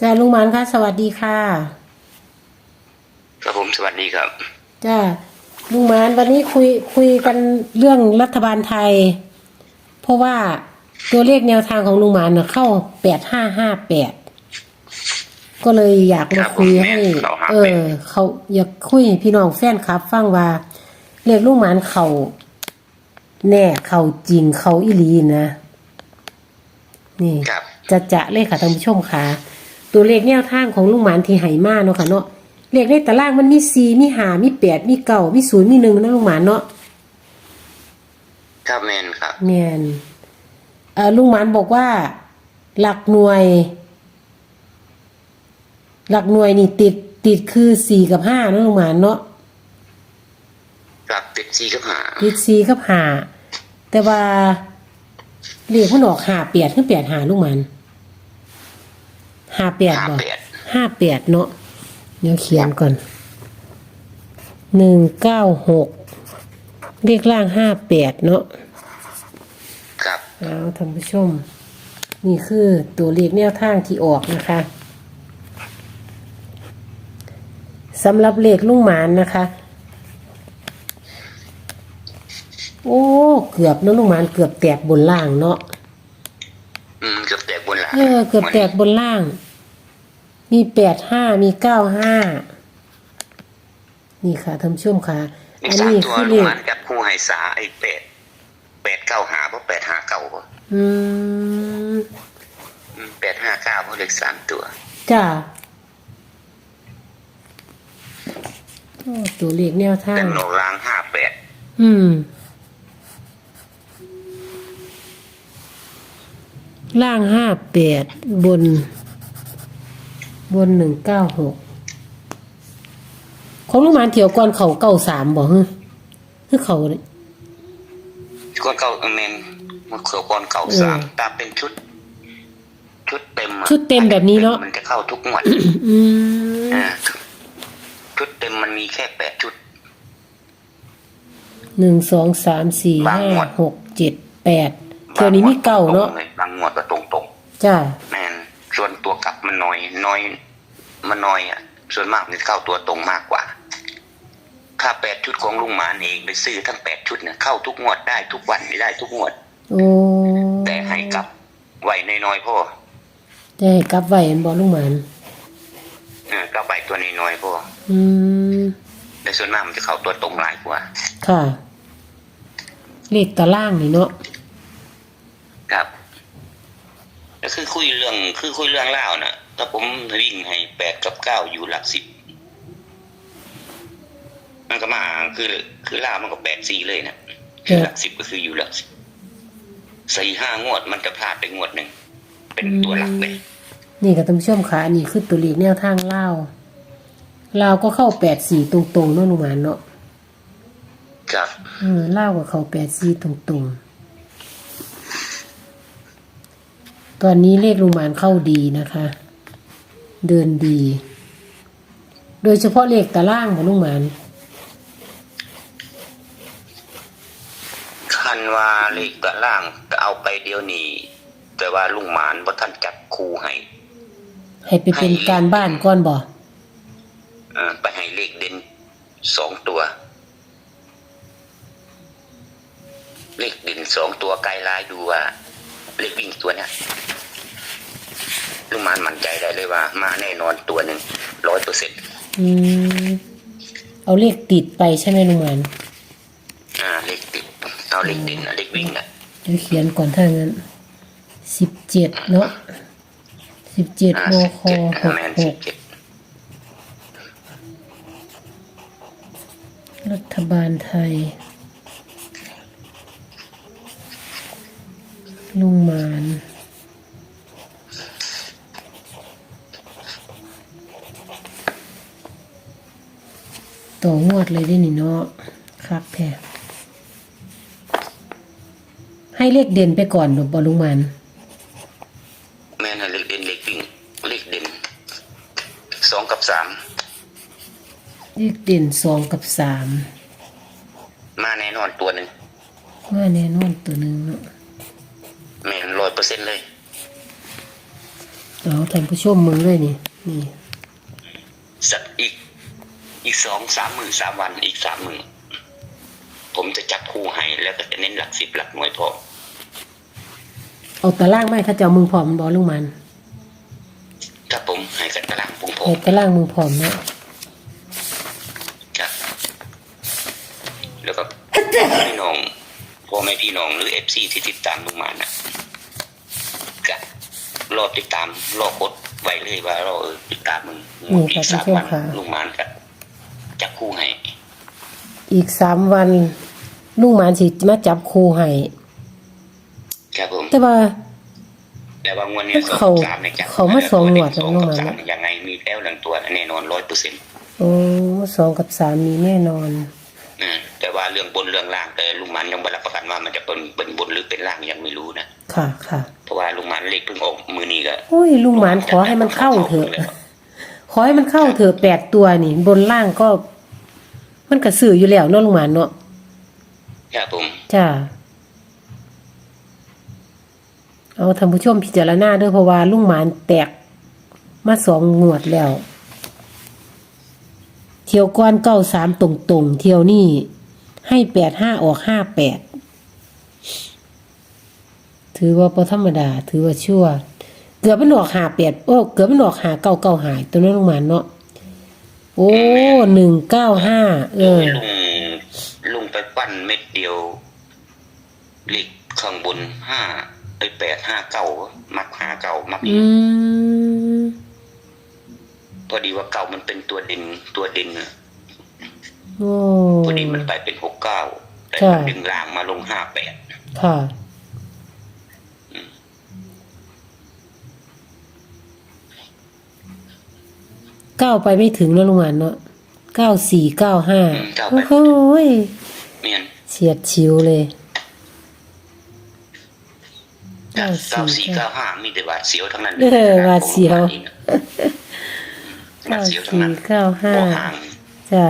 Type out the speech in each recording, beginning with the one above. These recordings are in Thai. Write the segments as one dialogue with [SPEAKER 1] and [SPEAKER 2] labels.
[SPEAKER 1] จ้าลุงหมานค่ะสวัสดีค่ะ
[SPEAKER 2] ครับผมสวัสดีครับ
[SPEAKER 1] จ้าลุงหมานวันนี้คุยคุยกันเรื่องรัฐบาลไทย เพราะว่าตัวเลขแนวทางของลุงหมานเน่ะเข้าแปดห้าห้าแปดก็เลยอยากมาคุยให้ เออ เขาอยากคุยให้พี่น้องแฟนครับ ฟังว่าเลขลุงหมานเขาแน่เขาจริงเขาอีหลีนะ นี่
[SPEAKER 2] ครับ
[SPEAKER 1] จะจะเลยค่ะท่านผู้ชมค่ะ ตัวเลขแนวทางของลุงหมานที่ไหมาเนาะค่ะเนาะเลขในตารางมันมีสี่มีห้ามีแปดมีเก้ามีศูนย์มีหนึ่งนะลุงหมานเนาะ
[SPEAKER 2] ครับแมนครับ
[SPEAKER 1] แมนเอ่อลุงหมานบอกว่า หลักหน่วย หลักหน่วยนี่ติดติดคือสี่กับห้านะลุงหมานเนาะ
[SPEAKER 2] ครับติดซีกับหา
[SPEAKER 1] ติดสี่กับห้าแต่ว่าเลขมันออกห้าแปดคือแปดห้าลุงหมาน ห้าแปด
[SPEAKER 2] หา
[SPEAKER 1] บ่
[SPEAKER 2] แปด
[SPEAKER 1] ห้าแปดเนาะเดี๋ยวเขียนก่อนหนึ่งเก้าหกเลขล่างห้าแปดเนาะ
[SPEAKER 2] ครับ
[SPEAKER 1] เอาท่านผู้ชม นี่คือตัวเลขแนวทางที่ออกนะคะสำหรับเลขลุงหมานนะคะ โอ้ เกือบเนาะลุงหมานเกือบแตกบนล่างเนาะ
[SPEAKER 2] อืมเกือบแตกบนหลัง
[SPEAKER 1] เออเกือบแตกบนล่าง มีแปดห้ามีเก้าห้านี่ค่ะท่านผู้ชมค่ะ
[SPEAKER 2] มี
[SPEAKER 1] อัน
[SPEAKER 2] สาม
[SPEAKER 1] นี้
[SPEAKER 2] ตัว
[SPEAKER 1] คือ
[SPEAKER 2] ล
[SPEAKER 1] เล
[SPEAKER 2] ง
[SPEAKER 1] ข
[SPEAKER 2] มาจับคู่ไฮสาไอ้แปดแปดเก้าหาเพราะแปดหาเก้าเพราะ
[SPEAKER 1] อืม
[SPEAKER 2] แปดห้าเก้าเพราะเลขสามตัว
[SPEAKER 1] จ้าโอ้ตัวเลขแนวทา
[SPEAKER 2] แต่
[SPEAKER 1] ง
[SPEAKER 2] โนรางห้าแปด
[SPEAKER 1] อืม ล่างห้าแปดบน บนหนึ่งเก้าหกของลูกหมานเถียวก่อนเขาเก้าสามบอกฮึคือเขาเนี่ย
[SPEAKER 2] ก้อนเก่าแมนมันเขือก้อนเก่าสามตามเป็นชุด ชุดเต็มอะ
[SPEAKER 1] ชุดเต็มแบบนี้เนาะ
[SPEAKER 2] มันจะเข้าทุกงวด
[SPEAKER 1] อืม
[SPEAKER 2] อ่าชุดเต็มมันมีแค่แปดชุด
[SPEAKER 1] หนึ่งสองสามสี่
[SPEAKER 2] บาง
[SPEAKER 1] ห้าง
[SPEAKER 2] วด
[SPEAKER 1] หกเจ็ดแปดเที่ยวนี้มีเก้าเนาะ
[SPEAKER 2] บางงวดก็ตรงตรงๆ
[SPEAKER 1] จ้า
[SPEAKER 2] แม มันน้อย น้อย มันน้อยอะ ส่วนมากมันจะเข้าตัวตรงมากกว่าถ้าแปดชุดของลุงหมานเองไปซื้อทั้งแปดชุดเนี่ยเข้าทุกงวดได้ทุกวันไม่ได้ทุกงวด
[SPEAKER 1] โอ้
[SPEAKER 2] แต่ให้กลับไว้น้อยๆพ่อ
[SPEAKER 1] จะให้กลับไว้อันบอกลูกหมาน
[SPEAKER 2] เออกลับไว้ตัวน้อยๆพ่อ
[SPEAKER 1] อืม
[SPEAKER 2] แต่ส่วนมากมันจะเข้าตัวตรงหลายกว่า
[SPEAKER 1] ค่ะเลขตารางนี่เนาะ
[SPEAKER 2] ครับ ก็คือคุยเรื่องคือคุยเรื่องเล่าวนะถ้าผมวิ่งให้แปดกับเก้าอยู่หลักสิบมันก็มาคือ คือเล่าวมันก็แปดสี่เลยนะคือหลักสิบก็คืออยู่หลักสิบสี่ห้างวดมันจะพลาดไปงวดหนึ่งเป็นตัวหลักเลย
[SPEAKER 1] นี่กับท่านผู้ชมค่ะอันนี่คือตัวเลขแนวทางเล่าวลาวก็เข้าแปดสี่ตรงๆเนาะลุงหมานเนาะ
[SPEAKER 2] ครับ
[SPEAKER 1] เออเล่าวก็เข้าแปดสี่ตรงๆ ตอนนี้เลขลุงหมานเข้าดีนะคะ เดินดี โดยเฉพาะเลขตารางของลุงหมาน
[SPEAKER 2] คันว่าเลขตะล่างก็เอาไปเดียวนี้ แต่ว่าลุงหมานว่าท่านจับครูให้
[SPEAKER 1] ให้ไปเป็นการบ้านก่อนบ่
[SPEAKER 2] เออไปให้เลขเด่นสองตัว เลขเด่นสองตัวไกลลายดูว่า เลขวิ่งตัวเนี้ยลุงหมานมั่นใจได้เลยว่า มาแน่นอนตัวหนึ่งร้อยเปอร์เซ็นต์
[SPEAKER 1] อืมเอาเลขติดไปใช่ไหมลุงหมาน
[SPEAKER 2] อ่าเลขติดเอาเลขเด่นอะเลขวิ่งอะ
[SPEAKER 1] เดี๋ยวเขียนก่อนถ้างั้นสิบเจ็ดเนาะสิบเจ็ด
[SPEAKER 2] อ่า
[SPEAKER 1] โม
[SPEAKER 2] สิบ
[SPEAKER 1] ค
[SPEAKER 2] เจ็ด
[SPEAKER 1] หก
[SPEAKER 2] แมน
[SPEAKER 1] ห
[SPEAKER 2] สิบ
[SPEAKER 1] ก
[SPEAKER 2] เจ็ด
[SPEAKER 1] รัฐบาลไทย ลุงหมานต่องวดเลยได้นี่เนาะครับแท้ให้เลขเด่นไปก่อนหรือบอลุงหมัน
[SPEAKER 2] แม่นอะเลขเด่นเลขวิ่งเลขเด่นสองกับสาม
[SPEAKER 1] เลขเด่นสองกับสาม
[SPEAKER 2] มาแน่นอนตัวหนึ่ง
[SPEAKER 1] มาแน่นอนตัวหนึ่งเนาะ
[SPEAKER 2] แม่นร้อยเปอร์เซ็นต์เลย
[SPEAKER 1] เอาท่านผู้ชมมึงเลยนี่ นี่
[SPEAKER 2] สักอีก อีกสองสามหมื่นสามวันอีกสามหมื่นผมจะจับคู่ให้แล้วก็จะเน้นหลักสิบหลักหน่วยพอ
[SPEAKER 1] เอาตารางไม้เขาจะเอามึงพร้อมบ่ลุงหมัน
[SPEAKER 2] ถ้าผมให้กันตารางผมพอ
[SPEAKER 1] เฮ็ดตารางมึงพร้อมเนาะ
[SPEAKER 2] ครับแล้วก็พี่น้องพ่อแม่พี่น้องหรือเอฟซีที่ติดตามลุงหมานนะก็ รอติดตามรอกดไว้เลยว่าเราเออติดตามมึง
[SPEAKER 1] นี่
[SPEAKER 2] อี
[SPEAKER 1] ค่ะ
[SPEAKER 2] ก
[SPEAKER 1] ท่าน
[SPEAKER 2] สาม
[SPEAKER 1] ผู้ชม
[SPEAKER 2] วัน
[SPEAKER 1] ค่ะ
[SPEAKER 2] ลุงหมานก็จับคู่ให้
[SPEAKER 1] อีกสามวันลุงหมานสิมาจับครูให้
[SPEAKER 2] ครับผม
[SPEAKER 1] แต่ว่า
[SPEAKER 2] แต่ว่างวดนี้
[SPEAKER 1] เขา
[SPEAKER 2] สามเนี่ยจับ
[SPEAKER 1] เขามาสองงวด
[SPEAKER 2] สอง
[SPEAKER 1] แล้ว
[SPEAKER 2] กับ
[SPEAKER 1] ลุงหมาน
[SPEAKER 2] สามยังไงมีแล้วหลังตัวแน่นอนร้อยเปอร์เซ็นต์
[SPEAKER 1] โอ้สองกับสามมีแน่นอน
[SPEAKER 2] แต่ว่าเรื่องบนเรื่องล่างแต่ลุงหมันยังไม่รับประกันว่ามันจะเป็นเป็นบนหรือเป็นล่างยังไม่รู้นะ
[SPEAKER 1] ค่ะค่ะ
[SPEAKER 2] เพราะว่าลุงหมันเลขเพิ่งออกมือนี้ก็
[SPEAKER 1] โอ้ยลุงหมานขอให้มันเข้าเถอะขอให้มันเข้าเถอะแปดตัวนี่ บนล่างก็ มันกระสืออยู่แล้วเนาะลุงหมานเนาะ
[SPEAKER 2] ครับผม
[SPEAKER 1] จ้าเอาท่านผู้ชมพิจารณาเด้อเพราะว่าลุงหมานแตกมาสองงวดแล้ว เที่ยวก้อนเก้าสามตรงๆ เที่ยวนี่ให้แปดห้าออกห้าแปดถือว่าพอธรรมดา ถือว่าชั่ว เกือบมันออกหาแปดโอ้เกือบมันออกหาเก้าเก้าหายตัวนั้นลงมาเนาะโอ้หนึ่งเก้าห้าเออ
[SPEAKER 2] ลุงลุงไปปั้นเม็ดเดียวเลขข้างบนห้าไอแปดห้าเก้ามักหาเก้ามัก
[SPEAKER 1] อืม
[SPEAKER 2] พอดีว่าเก้ามันเป็นตัวเด่นตัวเด่นน่ะ
[SPEAKER 1] โอ้
[SPEAKER 2] พอดีมันไปเป็นหกเก้าแต่
[SPEAKER 1] ค่ะ
[SPEAKER 2] มันดึงล่างมาลงห้าแปด
[SPEAKER 1] ค่ะเก้าไปไม่ถึงแล้วลุงหวานเนาะเก้าสี่เก้าห้าโอ้โหย
[SPEAKER 2] เมียน
[SPEAKER 1] เฉียดชิวเลย
[SPEAKER 2] เก้า
[SPEAKER 1] เก้าสี่
[SPEAKER 2] สี่เก้าห้ามีแต่หวาดเสียวทั้งนั้น
[SPEAKER 1] เออหวาดเสียว
[SPEAKER 2] หวา
[SPEAKER 1] เก้า
[SPEAKER 2] ดเสียวทั้ง
[SPEAKER 1] สี่
[SPEAKER 2] นั้น
[SPEAKER 1] เก้าห้า
[SPEAKER 2] บ่ห่าง
[SPEAKER 1] จ้ะ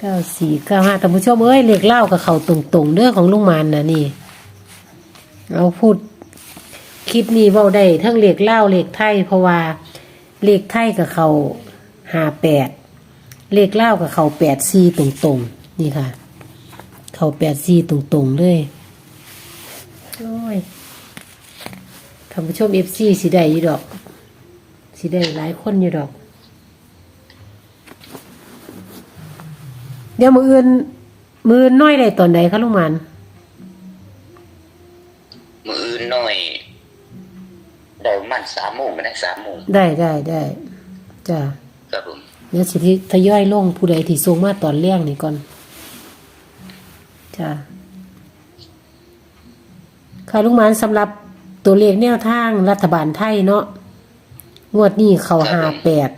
[SPEAKER 1] เก้าสี่เก้าห้าท่านผู้ชมเอ้ยเลขเล่ากับเขาตรงๆเด้อของลุงหมันนะนี่ เอาพูดคลิปนี้เว้าได้ทั้งเลขเล่าเลขไทยเพราะว่าเลขไทยกับเขาหาแปดเลขเล่ากับเขาแปดสี่ตรงๆ นี่ค่ะ เขาแปดสี่ตรงๆเลยโอ้ยท่านผู้ชมเอฟซีสิได้อยู่ดอก สิได้หลายคนอยู่ดอก เดี๋ยวมืออื่นมืออื่นน้อยได้ตอนใดคะลุงหมัน
[SPEAKER 2] มืออื่นหน่อยได้ประมันสามโมงไปได้สามโมง
[SPEAKER 1] ได้ได้ได้จ้ะ
[SPEAKER 2] ครับผม
[SPEAKER 1] เดี๋ยวสิที่ทยอยลงผู้ใดที่ส่งมาตอนแรกนี่ก่อนจ้ะค่ะลุงหมันสำหรับตัวเลขแนวทางรัฐบาลไทยเนาะ งวดนี้เขาหาแปด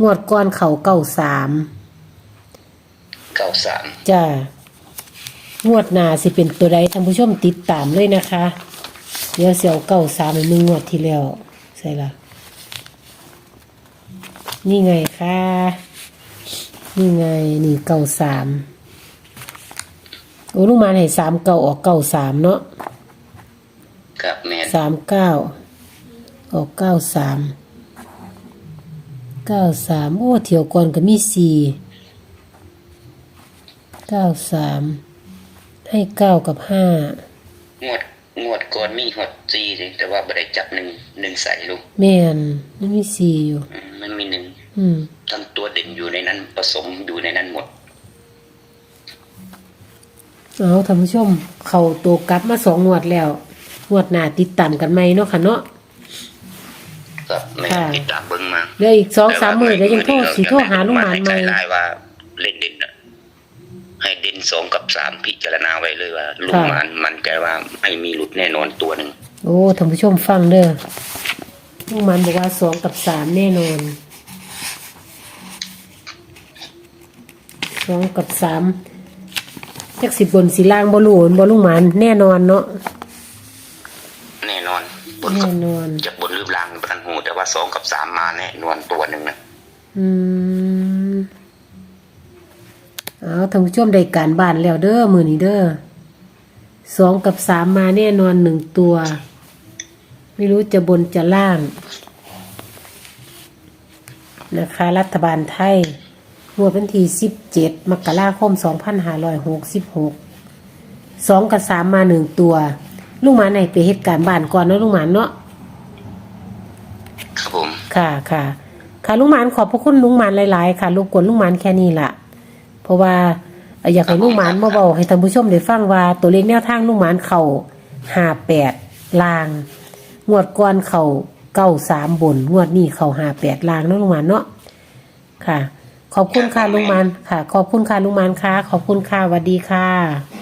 [SPEAKER 1] งวดก่อนเขาเก้าสาม
[SPEAKER 2] เก้าสาม
[SPEAKER 1] จ้ะงวดหน้าสิเป็นตัวใดท่านผู้ชมติดตามเลยนะคะ เดี๋ยวเสียวเก้าสามหนึ่งงวดที่แล้วใส่ละนี่ไงคะนี่ไงนี่เก้าสามโอ้ลูกมาให้สามเก้าออกเก้าสามเนาะ
[SPEAKER 2] ครับแมน
[SPEAKER 1] สามเก้า ออกเก้าสามเก้าสามโอ้เที่ยวก่อนก็มีสี่เก้าสามให้เก้ากับห้าง
[SPEAKER 2] วดงวดก่อนมีหดจีเลยแต่ว่าไม่ได้จับหนึ่งหนึ่งใส่ลูก
[SPEAKER 1] แม่นมันมีสี่อยู่
[SPEAKER 2] อืมมันมีหนึ่ง
[SPEAKER 1] อืม
[SPEAKER 2] ทั้งตัวเด่นอยู่ในนั้นผสมอยู่ในนั้นหมด
[SPEAKER 1] เอาท่านผู้ชม เขาตัวกลับมาสองงวดแล้วงวดหน้าติดตามกันไหมเนาะค่ะเนาะ
[SPEAKER 2] ครับแม่
[SPEAKER 1] ค่ะ
[SPEAKER 2] ติดตามเบิ้งมา
[SPEAKER 1] เหลืออีกสองสามหมื่นแล้วยังโทษสีโทษหาลุงหมานไหม
[SPEAKER 2] ใลายว่าเล่นเด่นน่ะให้เด่นสองกับสามพิจารณาไว้เลยว่าลุงหมานมันใจว่าไม่มีหลุดแน่นอนตัวหนึ่ง
[SPEAKER 1] โอ้ท่านผู้ชมฟังเด้อลุงหมันบอกว่าสองกับสามแน่นอนสองกับสามจักสิบบนสีล่างบอลูนบอลุงหมันแน่นอนเนาะ
[SPEAKER 2] แน่นอนบน
[SPEAKER 1] แน่
[SPEAKER 2] กับ
[SPEAKER 1] นอน
[SPEAKER 2] จะบน ปันหูแต่ว่าสองกับสามมาแน่นอนตัวหนึ่งนะ
[SPEAKER 1] อืมเอาท่านผู้ชมได้การบ้านแล้วเด้อมือนี้เด้อสองกับสามมาแน่นอนหนึ่งตัว ไม่รู้จะบนจะล่าง นะคะ รัฐบาลไทยงวดวันที่17มกราคม2566สองกับสามมาหนึ่งตัวลุงหมานในไปเหตุการณ์บ้านก่อนเนาะลุงหมาเนาะ
[SPEAKER 2] ค่ะ
[SPEAKER 1] ค่ะ ค่ะลุงหมานขอบพระคุณลุงหมานหลายๆ ค่ะรบกวนลุงหมานแค่นี้ล่ะ เพราะว่าเอ่ออยากให้ลุงหมานมาบอกให้ท่านผู้ชมได้ฟังว่าตัวเลขแนวทางลุงหมานเข่าห้าแปดลางงวดก่อนเข่าเก้าสามบนงวดนี้เข่าห้าแปดลางเนาะลุงหมานเนาะค่ะ ขอบคุณค่ะลุงหมานค่ะ ขอบคุณค่ะลุงหมานค่ะ ขอบคุณค่ะสวัสดีค่ะ